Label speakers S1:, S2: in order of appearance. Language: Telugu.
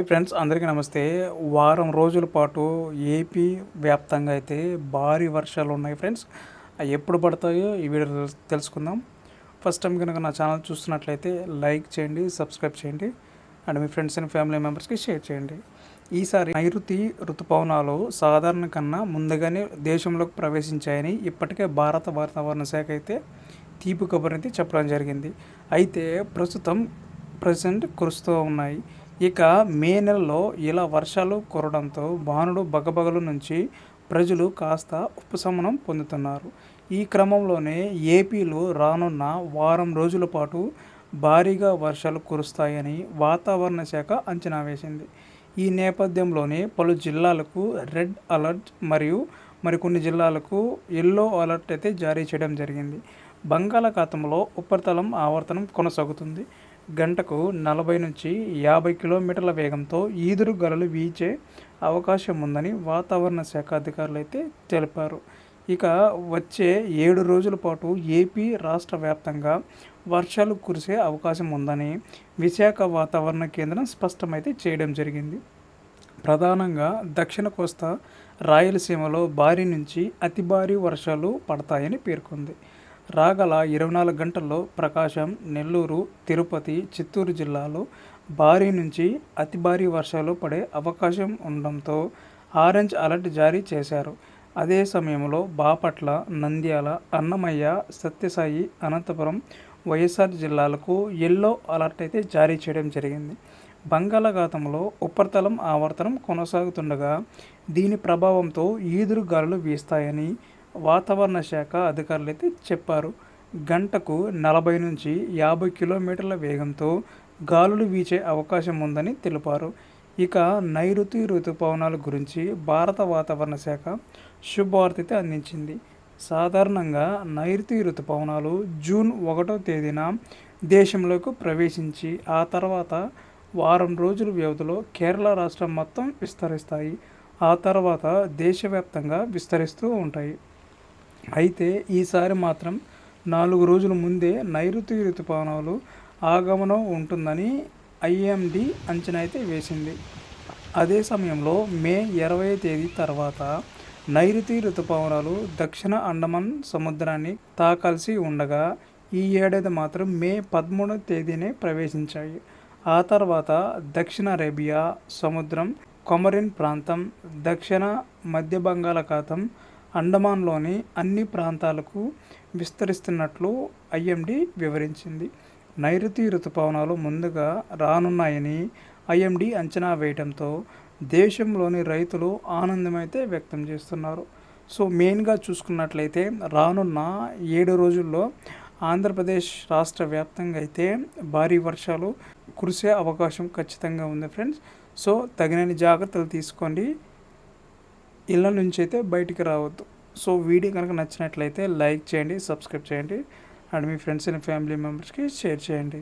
S1: ఫ్రెండ్స్ అందరికీ నమస్తే. వారం రోజుల పాటు ఏపీ వ్యాప్తంగా అయితే భారీ వర్షాలు ఉన్నాయి ఫ్రెండ్స్. అవి ఎప్పుడు పడతాయో ఈ వీడియో తెలుసుకుందాం. ఫస్ట్ టైం కనుక నా ఛానల్ చూస్తున్నట్లయితే లైక్ చేయండి సబ్స్క్రైబ్ చేయండి అండ్ మీ ఫ్రెండ్స్ అండ్ ఫ్యామిలీ మెంబర్స్కి షేర్ చేయండి. ఈసారి నైరుతి ఋతుపవనాలు సాధారణ కన్నా ముందుగానే దేశంలోకి ప్రవేశించాయని ఇప్పటికే భారత వాతావరణ శాఖ అయితే తీపి కబురైతే చెప్పడం జరిగింది. అయితే ప్రస్తుతం ప్రజెంట్ కురుస్తూ ఉన్నాయి. ఇక మే నెలలో ఇలా వర్షాలు కురడంతో బాణుడు బగబగల నుంచి ప్రజలు కాస్త ఉపశమనం పొందుతున్నారు. ఈ క్రమంలోనే ఏపీలో రానున్న వారం రోజుల పాటు భారీగా వర్షాలు కురుస్తాయని వాతావరణ శాఖ అంచనా వేసింది. ఈ నేపథ్యంలోనే పలు జిల్లాలకు రెడ్ అలర్ట్ మరియు మరికొన్ని జిల్లాలకు ఎల్లో అలర్ట్ అయితే జారీ చేయడం జరిగింది. బంగాళాఖాతంలో ఉపరితలం ఆవర్తనం కొనసాగుతుంది. గంటకు నలభై నుంచి యాభై కిలోమీటర్ల వేగంతో ఈదురు గలలు వీచే అవకాశం ఉందని వాతావరణ శాఖ అధికారులు అయితే తెలిపారు. ఇక వచ్చే ఏడు రోజుల పాటు ఏపీ రాష్ట్ర వ్యాప్తంగా వర్షాలు కురిసే అవకాశం ఉందని విశాఖ వాతావరణ కేంద్రం స్పష్టమైతే చేయడం జరిగింది. ప్రధానంగా దక్షిణ కోస్తా రాయలసీమలో భారీ నుంచి అతి భారీ వర్షాలు పడతాయని పేర్కొంది. రాగల ఇరవై నాలుగు గంటల్లో ప్రకాశం నెల్లూరు తిరుపతి చిత్తూరు జిల్లాలో భారీ నుంచి అతి భారీ వర్షాలు పడే అవకాశం ఉండడంతో ఆరెంజ్ అలర్ట్ జారీ చేశారు. అదే సమయంలో బాపట్ల నంద్యాల అన్నమయ్య సత్యసాయి అనంతపురం వైఎస్ఆర్ జిల్లాలకు ఎల్లో అలర్ట్ అయితే జారీ చేయడం జరిగింది. బంగాళాఖాతంలో ఉపరితలం ఆవర్తనం కొనసాగుతుండగా దీని ప్రభావంతో ఈదురు గాలులు వీస్తాయని వాతావరణ శాఖ అధికారులు అయితే చెప్పారు. గంటకు నలభై నుంచి యాభై కిలోమీటర్ల వేగంతో గాలులు వీచే అవకాశం ఉందని తెలిపారు. ఇక నైరుతి ఋతుపవనాల గురించి భారత వాతావరణ శాఖ శుభవార్త అయితే అందించింది. సాధారణంగా నైరుతి ఋతుపవనాలు జూన్ ఒకటో తేదీన దేశంలోకి ప్రవేశించి ఆ తర్వాత వారం రోజుల వ్యవధిలో కేరళ రాష్ట్రం మొత్తం విస్తరిస్తాయి. ఆ తర్వాత దేశవ్యాప్తంగా విస్తరిస్తూ ఉంటాయి. అయితే ఈసారి మాత్రం నాలుగు రోజుల ముందే నైరుతి ఋతుపవనాలు ఆగమనం ఉంటుందని ఐఎండి అంచనా అయితే వేసింది. అదే సమయంలో మే ఇరవై తేదీ తర్వాత నైరుతి ఋతుపవనాలు దక్షిణ అండమాన్ సముద్రాన్ని తాకాల్సి ఉండగా ఈ ఏడాది మాత్రం మే పదమూడవ తేదీనే ప్రవేశించాయి. ఆ తర్వాత దక్షిణ అరేబియా సముద్రం కొమరిన్ ప్రాంతం దక్షిణ మధ్య బంగాళాఖాతం అండమాన్లోని అన్ని ప్రాంతాలకు విస్తరిస్తున్నట్లు ఐఎండీ వివరించింది. నైరుతి ఋతుపవనాలు ముందుగా రానున్నాయని ఐఎండీ అంచనా వేయడంతో దేశంలోని రైతులు ఆనందమైతే వ్యక్తం చేస్తున్నారు. సో మెయిన్గా చూసుకున్నట్లయితే రానున్న ఏడు రోజుల్లో ఆంధ్రప్రదేశ్ రాష్ట్ర వ్యాప్తంగా అయితే భారీ వర్షాలు కురిసే అవకాశం ఖచ్చితంగా ఉంది ఫ్రెండ్స్. సో తగినన్ని జాగ్రత్తలు తీసుకోండి. ఇళ్ళ నుంచి అయితే బయటికి రావద్దు. సో వీడియో కనుక నచ్చినట్లయితే లైక్ చేయండి సబ్స్క్రైబ్ చేయండి అండ్ మీ ఫ్రెండ్స్ అండ్ ఫ్యామిలీ మెంబర్స్కి షేర్ చేయండి.